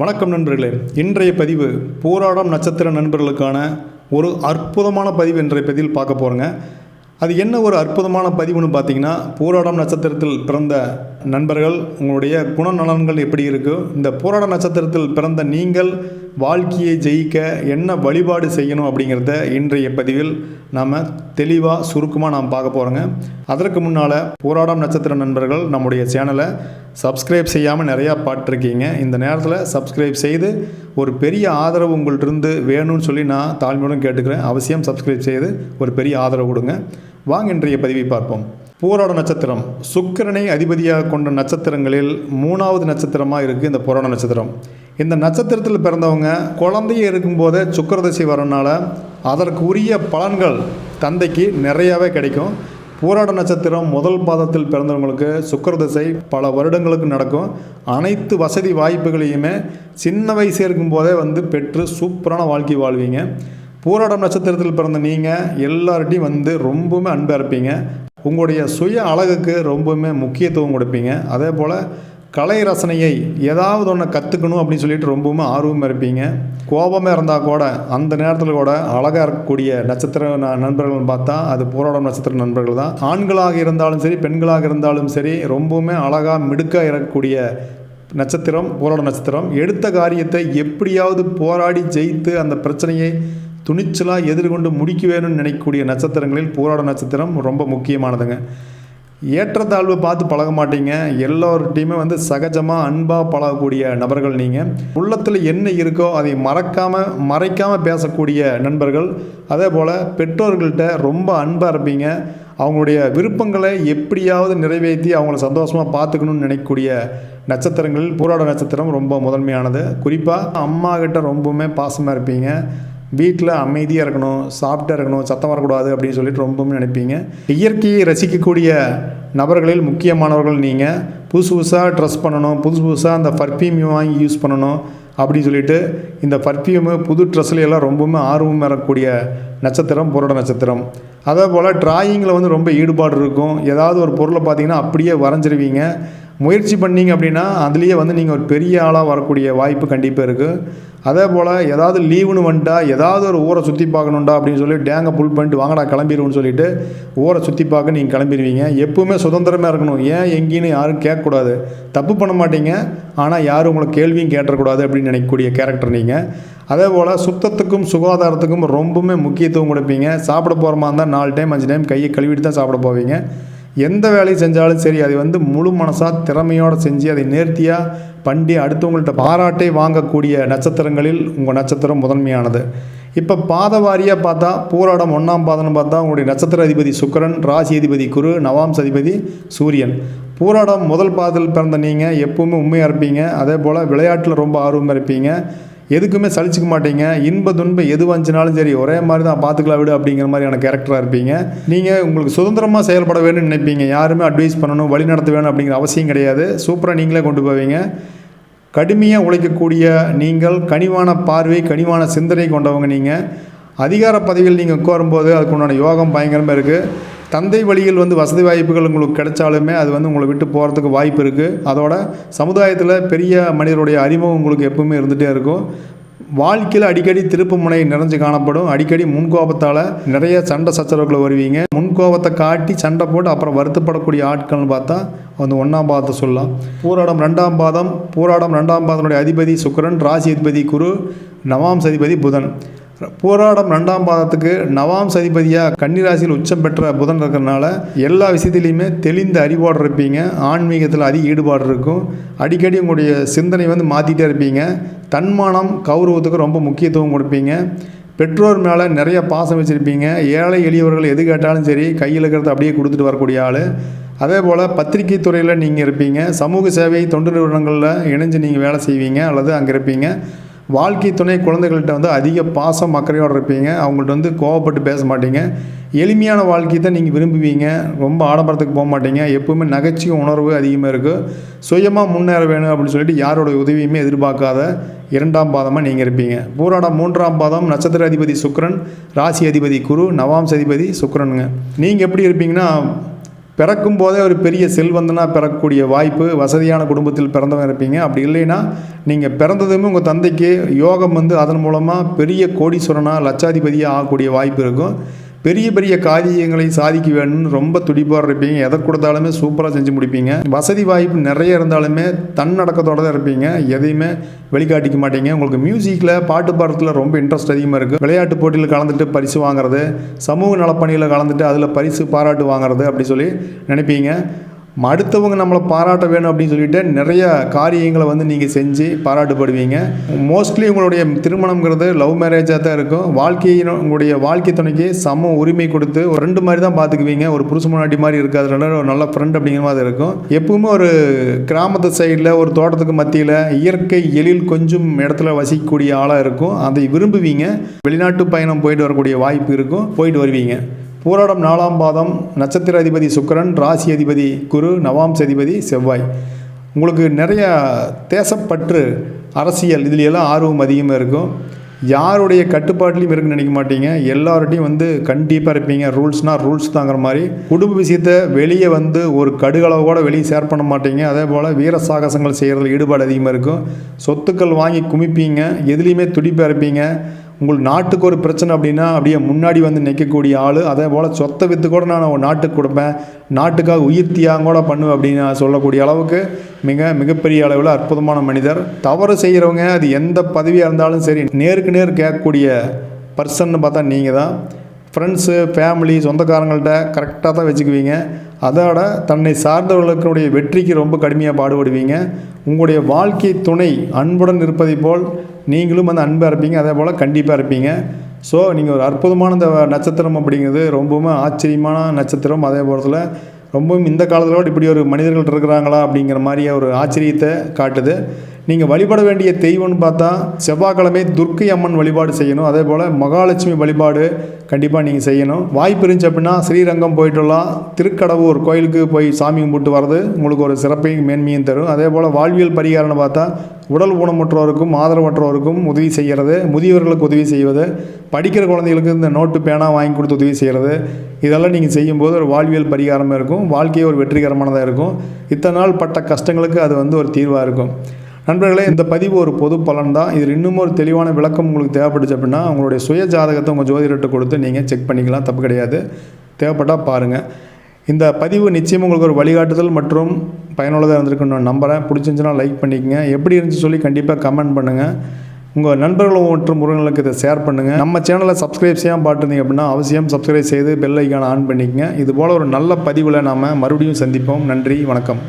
வணக்கம் நண்பர்களே. இன்றைய பதிவு போராடம் நட்சத்திர நண்பர்களுக்கான ஒரு அற்புதமான பதிவு இன்றைய பதிவில் பார்க்க போகிறோங்க அது என்ன ஒரு அற்புதமான பதிவுன்னு பார்த்தீங்கன்னா போராடம் நட்சத்திரத்தில் பிறந்த நண்பர்கள் உங்களுடைய குணநலன்கள் எப்படி இருக்கோ? இந்த போராட நட்சத்திரத்தில் பிறந்த நீங்கள் வாழ்க்கையை ஜெயிக்க என்ன வழிபாடு செய்யணும் அப்படிங்கிறத இன்றைய பதிவில் நாம் தெளிவாக சுருக்கமாக நாம் பார்க்க போகிறோங்க அதற்கு முன்னால் போராடம் நட்சத்திர நண்பர்கள் நம்முடைய சேனலை சப்ஸ்கிரைப் செய்யாமல் நிறையா பாட்டிருக்கீங்க இந்த நேரத்தில் சப்ஸ்கிரைப் செய்து ஒரு பெரிய ஆதரவு உங்கள்கிட்ட வேணும்னு சொல்லி நான் தாழ்மையுடன் கேட்டுக்கிறேன். அவசியம் சப்ஸ்கிரைப் செய்து ஒரு பெரிய ஆதரவு கொடுங்க. வாங்க இன்றைய பதிவை பார்ப்போம். போராட நட்சத்திரம். சுக்கிரனை அதிபதியாக கொண்ட நட்சத்திரங்களில் மூணாவது நட்சத்திரமாக இருக்குது இந்த போராட நட்சத்திரம். இந்த நட்சத்திரத்தில் பிறந்தவங்க குழந்தைய இருக்கும்போதே சுக்கரதசை வரனால அதற்கு உரிய பலன்கள் தந்தைக்கு நிறையாவே கிடைக்கும். போராட நட்சத்திரம் முதல் பாதத்தில் பிறந்தவங்களுக்கு சுக்கரதசை பல வருடங்களுக்கு நடக்கும். அனைத்து வசதி வாய்ப்புகளையுமே சின்ன வயசு இருக்கும்போதே வந்து பெற்று சூப்பரான வாழ்க்கை வாழ்வீங்க. பூராடம் நட்சத்திரத்தில் பிறந்த நீங்கள் எல்லார்ட்டையும் வந்து ரொம்பவுமே அன்பாக இருப்பீங்க உங்களுடைய சுய அழகுக்கு ரொம்பவுமே முக்கியத்துவம் கொடுப்பீங்க. அதே போல் கலை ரசனையை ஏதாவது ஒன்று கற்றுக்கணும் அப்படின்னு சொல்லிட்டு ரொம்பவுமே ஆர்வமாக இருப்பீங்க. கோபமாக இருந்தால் கூட அந்த நேரத்தில் கூட அழகாக இருக்கக்கூடிய நட்சத்திர ந- நண்பர்கள்னு பார்த்தா அது போராடம் நட்சத்திர நண்பர்கள் தான். ஆண்களாக இருந்தாலும் சரி பெண்களாக இருந்தாலும் சரி ரொம்பவுமே அழகாக மிடுக்காக இருக்கக்கூடிய நட்சத்திரம் போராட நட்சத்திரம். எடுத்த காரியத்தை எப்படியாவது போராடி ஜெயித்து அந்த பிரச்சனையை துணிச்சலாக எதிர்கொண்டு முடிக்க வேணும்னு நினைக்கக்கூடிய நட்சத்திரங்களில் போராட நட்சத்திரம் ரொம்ப முக்கியமானதுங்க. ஏற்றத்தாழ்வு பார்த்து பழக மாட்டீங்க. எல்லோர்கிட்டையுமே வந்து சகஜமாக அன்பாக பழகக்கூடிய நபர்கள் நீங்கள் உள்ளத்தில் என்ன இருக்கோ அதை மறக்காமல் மறைக்காமல் பேசக்கூடிய நண்பர்கள். அதே போல் பெற்றோர்கள்ட்ட ரொம்ப அன்பாக இருப்பீங்க. அவங்களுடைய விருப்பங்களை எப்படியாவது நிறைவேற்றி அவங்கள சந்தோஷமாக பார்த்துக்கணும்னு நினைக்கக்கூடிய நட்சத்திரங்களில் போராட நட்சத்திரம் ரொம்ப முதன்மையானது. குறிப்பாக அம்மா கிட்ட ரொம்பவுமே பாசமாக இருப்பீங்க. வீட்டில் அமைதியாக இருக்கணும் சாஃப்டாக இருக்கணும் சத்தம் வரக்கூடாது அப்படின்னு சொல்லிட்டு ரொம்பவும் நினைப்பீங்க. இயற்கையை ரசிக்கக்கூடிய நபர்களில் முக்கியமானவர்கள் நீங்கள் புதுசு புதுசாக ட்ரெஸ் பண்ணணும் புதுசு புதுசாக அந்த பர்ஃப்யூம் வாங்கி யூஸ் பண்ணணும் அப்படின்னு சொல்லிட்டு இந்த பர்ஃப்யூமு புது ட்ரெஸ்ல எல்லாம் ரொம்பவுமே ஆர்வம் வரக்கூடிய நட்சத்திரம் புரட நட்சத்திரம். அதே போல் ட்ராயிங்கில் வந்து ரொம்ப ஈடுபாடு இருக்கும். ஏதாவது ஒரு பொருளை பார்த்தீங்கன்னா அப்படியே வரைஞ்சிருவீங்க. முயற்சி பண்ணீங்க அப்படின்னா அதுலேயே வந்து நீங்கள் ஒரு பெரிய ஆளாக வரக்கூடிய வாய்ப்பு கண்டிப்பாக இருக்குது அதே போல் ஏதாவது லீவுன்னு வந்துட்டா ஏதாவது ஒரு ஊரை சுற்றி பார்க்கணுண்டா அப்படின்னு சொல்லி டேங்கை புல் பண்ணிட்டு வாங்கடா கிளம்பிடுவோம்னு சொல்லிட்டு ஊரை சுற்றி பார்க்க நீங்கள் கிளம்பிடுவீங்க எப்பவுமே சுதந்திரமாக இருக்கணும். ஏன் எங்கேன்னு யாரும் கேட்கக்கூடாது. தப்பு பண்ண மாட்டீங்க. ஆனால் யாரும் உங்களை கேள்வியும் கேட்டக்கூடாது அப்படின்னு நினைக்கக்கூடிய கேரக்டர் நீங்கள் அதே போல் சுத்தத்துக்கும் சுகாதாரத்துக்கும் ரொம்பவுமே முக்கியத்துவம் கொடுப்பீங்க. சாப்பிட போகிறமா இருந்தால் நாலு டைம் அஞ்சு டைம் கையை கழுவிட்டு தான் சாப்பிட போவீங்க. எந்த வேலையை செஞ்சாலும் சரி அதை வந்து முழு மனசாக திறமையோடு செஞ்சு அதை நேர்த்தியாக பண்டி அடுத்தவங்கள்ட்ட பாராட்டை வாங்கக்கூடிய நட்சத்திரங்களில் உங்கள் நட்சத்திரம் முதன்மையானது. இப்போ பாத வாரியாக பார்த்தா பூராடம் ஒன்றாம் பாதம்னு பார்த்தா உங்களுடைய நட்சத்திர அதிபதி சுக்கரன் ராசி அதிபதி குரு நவாம்ச அதிபதி சூரியன். பூராடம் முதல் பாதத்தில் பிறந்த நீங்கள் எப்பவுமே உண்மையாக இருப்பீங்க. அதே போல் விளையாட்டில் ரொம்ப ஆர்வமாக இருப்பீங்க. எதுக்குமே சலிச்சுக்க மாட்டீங்க. இன்ப துன்ப எது வந்துச்சுனாலும் சரி ஒரே மாதிரி தான் பார்த்துக்கலாம் விடு அப்படிங்கிற மாதிரியான கேரக்டராக இருப்பீங்க. நீங்கள் உங்களுக்கு சுதந்திரமாக செயல்பட வேணும்னு நினைப்பீங்க. யாருமே அட்வைஸ் பண்ணணும் வழி நடத்த வேணும் அப்படிங்கிற அவசியம் கிடையாது. சூப்பராக நீங்களே கொண்டு போவீங்க. கடுமையாக உழைக்கக்கூடிய நீங்கள் கனிவான பார்வை கனிவான சிந்தனை கொண்டவங்க நீங்கள் அதிகார பதவியில் நீங்கள் உட்காரும்போது அதுக்கு உண்டான யோகம் பயங்கரமாக இருக்குது தந்தை வழியில் வந்து வசதி வாய்ப்புகள் உங்களுக்கு கிடைச்சாலுமே அது வந்து உங்களை விட்டு போகிறதுக்கு வாய்ப்பு இருக்குது அதோட சமுதாயத்தில் பெரிய மனிதருடைய அறிமுகம் உங்களுக்கு எப்பவுமே இருந்துகிட்டே இருக்கும். வாழ்க்கையில் அடிக்கடி திருப்பு முனை நிறைஞ்சு காணப்படும். அடிக்கடி முன்கோபத்தால் நிறைய சண்டை சச்சரவுகளை வருவீங்க. முன்கோபத்தை காட்டி சண்டை போட்டு அப்புறம் வருத்தப்படக்கூடிய ஆட்கள்னு பார்த்தா வந்து ஒன்றாம் பாதத்தை சொல்லலாம். பூராடம் ரெண்டாம் பாதம் பூராடம் ரெண்டாம் பாதனுடைய அதிபதி சுக்கரன் ராசி அதிபதி குரு நவாம் அதிபதி புதன். போராடம் ரெண்டாம் பாதத்துக்கு நவாம் சதிபதியாக கன்னிராசியில் உச்சம் பெற்ற புதன் இருக்கிறனால எல்லா விஷயத்துலையுமே தெளிந்த அறிவோடு இருப்பீங்க. ஆன்மீகத்தில் அதிக ஈடுபாடு இருக்கும். அடிக்கடி உங்களுடைய சிந்தனை வந்து மாற்றிட்டே இருப்பீங்க. தன்மானம் கௌரவத்துக்கு ரொம்ப முக்கியத்துவம் கொடுப்பீங்க. பெற்றோர் மேலே நிறைய பாசம் வச்சுருப்பீங்க. ஏழை எளியவர்கள் எது கேட்டாலும் சரி கையில் இருக்கிறத அப்படியே கொடுத்துட்டு வரக்கூடிய ஆள். அதே போல் பத்திரிகை துறையில் நீங்கள் இருப்பீங்க. சமூக சேவை தொண்டு நிறுவனங்களில் இணைஞ்சு நீங்கள் வேலை செய்வீங்க அல்லது அங்கே இருப்பீங்க. வாழ்க்கை துணை குழந்தைகள்கிட்ட வந்து அதிக பாசம் அக்கறையோடு இருப்பீங்க. அவங்கள்ட்ட வந்து கோவப்பட்டு பேச மாட்டீங்க. எளிமையான வாழ்க்கையை தான் நீங்கள் விரும்புவீங்க. ரொம்ப ஆடம்பரத்துக்கு போக மாட்டீங்க. எப்பவுமே நகைச்சுவை உணர்வு அதிகமாக இருக்குது சுயமாக முன்னேற வேணும் அப்படின்னு சொல்லிட்டு யாரோட உதவியுமே எதிர்பார்க்காத இரண்டாம் பாதமாக நீங்கள் இருப்பீங்க. பூராடம் மூன்றாம் பாதம் நட்சத்திர அதிபதி சுக்ரன் ராசி அதிபதி குரு நவாம்ச அதிபதி சுக்ரனுங்க நீங்கள் எப்படி இருப்பீங்கன்னா பிறக்கும் போதே ஒரு பெரிய செல்வந்தனாக பிறக்கக்கூடிய வாய்ப்பு வசதியான குடும்பத்தில் பிறந்தவங்க இருப்பீங்க. அப்படி இல்லைன்னா நீங்கள் பிறந்ததுமே உங்கள் தந்தைக்கு யோகம் வந்து அதன் மூலமாக பெரிய கோடீஸ்வரனாக லட்சாதிபதியாக ஆகக்கூடிய வாய்ப்பு இருக்கும். பெரிய பெரிய காரியங்களை சாதிக்க வேணும்னு ரொம்ப துடிப்பாக இருப்பீங்க. எதை கொடுத்தாலுமே சூப்பராக செஞ்சு முடிப்பீங்க. வசதி வாய்ப்பு நிறைய இருந்தாலுமே தன்னடக்கத்தோட தான் இருப்பீங்க. எதையுமே வெளிக்காட்டிக்க மாட்டீங்க. உங்களுக்கு மியூசிக்கில் பாட்டு பாடத்தில் ரொம்ப இன்ட்ரெஸ்ட் அதிகமாக இருக்குது விளையாட்டு போட்டியில் கலந்துட்டு பரிசு வாங்குறது சமூக நலப்பணியில் கலந்துட்டு அதில் பரிசு பாராட்டு வாங்குறது அப்படி சொல்லி நினைப்பீங்க. அடுத்தவங்க நம்மளை பாராட்ட வேணும் அப்படின்னு சொல்லிட்டு நிறைய காரியங்களை வந்து நீங்கள் செஞ்சு பாராட்டுப்படுவீங்க. மோஸ்ட்லி உங்களுடைய திருமணங்கிறது லவ் மேரேஜாக தான் இருக்கும். வாழ்க்கையின் உங்களுடைய வாழ்க்கை துணைக்கு சம உரிமை கொடுத்து ஒரு ரெண்டு மாதிரி தான் பார்த்துக்குவீங்க ஒரு புருஷ முன்னாடி மாதிரி இருக்காதுனால ஒரு நல்ல ஃப்ரெண்ட் அப்படிங்கிற மாதிரி இருக்கும். எப்பவுமே ஒரு கிராமத்து சைடில் ஒரு தோட்டத்துக்கு மத்தியில் இயற்கை எழில் கொஞ்சம் இடத்துல வசிக்கக்கூடிய ஆளாக இருக்கும். அதை விரும்புவீங்க. வெளிநாட்டு பயணம் போயிட்டு வரக்கூடிய வாய்ப்பு இருக்கும். போயிட்டு வருவீங்க. பூராடம் நாலாம் பாதம் நட்சத்திர அதிபதி சுக்கிரன் ராசி அதிபதி குரு நவாம்ச அதிபதி செவ்வாய். உங்களுக்கு நிறைய தேசப்பற்று அரசியல் இதுலையெல்லாம் எல்லாம் ஆர்வம் அதிகமாக இருக்கும். யாருடைய கட்டுப்பாட்டிலையும் இருக்குன்னு நினைக்க மாட்டீங்க. எல்லார்ட்டையும் வந்து கண்டிப்பாக இருப்பீங்க. ரூல்ஸ்னால் ரூல்ஸ் தாங்கிற மாதிரி. குடும்ப விஷயத்தை வெளியே வந்து ஒரு கடுகளவு கூட வெளியே ஷேர் பண்ண மாட்டீங்க. அதே போல் வீர சாகசங்கள் செய்கிறதுல ஈடுபாடு அதிகமாக இருக்கும். சொத்துக்கள் வாங்கி குமிப்பீங்க. எதுலேயுமே துடிப்பாக இருப்பீங்க. உங்கள் நாட்டுக்கு ஒரு பிரச்சனை அப்படின்னா அப்படியே முன்னாடி வந்து நிற்கக்கூடிய ஆள் அதே போல் சொத்தை விற்று கூட நான் உங்கள் நாட்டுக்கு கொடுப்பேன். நாட்டுக்காக உயிர் தியாகம் கூட பண்ணுவேன் அப்படின்னு நான் சொல்லக்கூடிய அளவுக்கு மிக மிகப்பெரிய அளவில் அற்புதமான மனிதர். தவறு செய்கிறவங்க அது எந்த பதவியாக இருந்தாலும் சரி நேருக்கு நேர் கேட்கக்கூடிய பர்சன்னு பார்த்தா நீங்கள் தான் ஃப்ரெண்ட்ஸு ஃபேமிலி சொந்தக்காரங்கள்ட்ட கரெக்டாக தான் வச்சுக்குவீங்க. அதோட தன்னை சார்ந்தவர்களுடைய வெற்றிக்கு ரொம்ப கடுமையாக பாடுபடுவீங்க. உங்களுடைய வாழ்க்கை துணை அன்புடன் இருப்பதை போல் நீங்களும் வந்து அன்பாக இருப்பீங்க அதே போல் கண்டிப்பாக இருப்பீங்க. ஸோ நீங்கள் ஒரு அற்புதமான இந்த நட்சத்திரம் அப்படிங்கிறது ரொம்பவும் ஆச்சரியமான நட்சத்திரம். அதே போலத்தில் ரொம்பவும் இந்த காலத்தில் இப்படி ஒரு மனிதர்கள் இருக்கிறாங்களா அப்படிங்கிற மாதிரி ஒரு ஆச்சரியத்தை காட்டுது. நீங்கள் வழிபட வேண்டிய தெய்வம்னு பார்த்தா செவ்வாய்க்கிழமை துர்க்கை அம்மன் வழிபாடு செய்யணும். அதே போல் மகாலட்சுமி வழிபாடு கண்டிப்பாக நீங்கள் செய்யணும். வாய்ப்பு இருந்துச்சு அப்படின்னா ஸ்ரீரங்கம் போயிட்டுள்ள திருக்கடவுர் கோயிலுக்கு போய் சாமி கும்பிட்டு வர்றது உங்களுக்கு ஒரு சிறப்பையும் மேன்மையும் தரும். அதே போல் வாழ்வியல் பரிகாரம்னு பார்த்தா உடல் ஊனமுற்றோருக்கும் ஆதரவற்றோருக்கும் உதவி செய்கிறது முதியவர்களுக்கு உதவி செய்வது படிக்கிற குழந்தைகளுக்கு இந்த நோட்டு பேனா வாங்கி கொடுத்து உதவி செய்கிறது இதெல்லாம் நீங்கள் செய்யும்போது ஒரு வாழ்வியல் பரிகாரமாக இருக்கும். வாழ்க்கையே ஒரு வெற்றிகரமானதாக இருக்கும். இத்தனை நாள் பட்ட கஷ்டங்களுக்கு அது வந்து ஒரு தீர்வாக இருக்கும். நண்பர்களே இந்த பதிவு ஒரு பொது பலன் தான் இதில் இன்னும் ஒரு தெளிவான விளக்கம் உங்களுக்கு தேவைப்பட்டுச்சு அப்படின்னா உங்களுடைய சுய ஜாதகத்தை உங்கள் ஜோதிடர்கிட்ட கொடுத்து நீங்கள் செக் பண்ணிக்கலாம். தப்பு கிடையாது. தேவைப்பட்டால் பாருங்கள் இந்த பதிவு நிச்சயம் உங்களுக்கு ஒரு வழிகாட்டுதல் மற்றும் பயனுள்ளதாக இருந்திருக்குன்னு நான் நம்புகிறேன் பிடிச்சிருந்துச்சுன்னா லைக் பண்ணிக்கங்க. எப்படி இருந்துச்சு சொல்லி கண்டிப்பாக கமெண்ட் பண்ணுங்கள் உங்கள் நண்பர்கள் மற்றும் உறவினர்களுக்கு இதை ஷேர் பண்ணுங்கள் நம்ம சேனலை சப்ஸ்கிரைப் செய்யாமல் பார்த்துருந்தீங்க அப்படின்னா அவசியம் சப்ஸ்கிரைப் செய்து பெல் ஐக்கான ஆன் பண்ணிக்கங்க. இது போல் ஒரு நல்ல பதிவில் நாம் மறுபடியும் சந்திப்போம். நன்றி வணக்கம்.